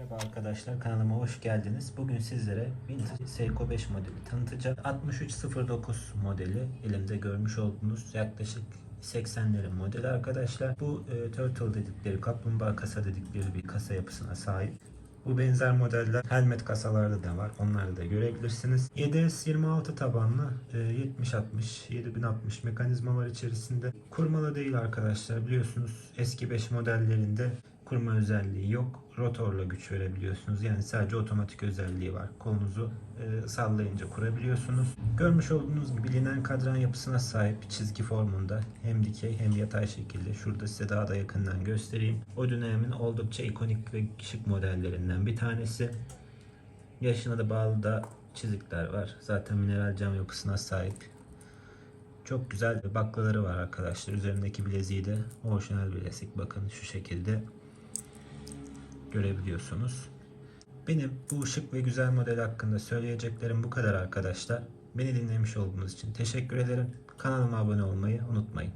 Merhaba arkadaşlar kanalıma hoş geldiniz. Bugün sizlere Vintage Seiko 5 modeli tanıtacağım. 6309 modeli elimde görmüş olduğunuz yaklaşık 80'lerin modeli arkadaşlar. Bu e, Turtle dedikleri, kaplumbağa kasa dedikleri bir kasa yapısına sahip. Bu benzer modeller helmet kasalarda da var. Onları da görebilirsiniz. 7S26 tabanlı e, 7060 7060 mekanizma var içerisinde. Kurmalı değil arkadaşlar. Biliyorsunuz eski 5 modellerinde kurma özelliği yok. Rotorla güç verebiliyorsunuz. Yani sadece otomatik özelliği var. Kolunuzu e, sallayınca kurabiliyorsunuz. Görmüş olduğunuz gibi linen kadran yapısına sahip çizgi formunda hem dikey hem yatay şekilde. Şurada size daha da yakından göstereyim. O dönemin oldukça ikonik ve şık modellerinden bir tanesi. Yaşına da bağlı da çizikler var. Zaten mineral cam yapısına sahip. Çok güzel baklaları var arkadaşlar. Üzerindeki bileziği de orijinal bilezik. Bakın şu şekilde görebiliyorsunuz. Benim bu şık ve güzel model hakkında söyleyeceklerim bu kadar arkadaşlar. Beni dinlemiş olduğunuz için teşekkür ederim. Kanalıma abone olmayı unutmayın.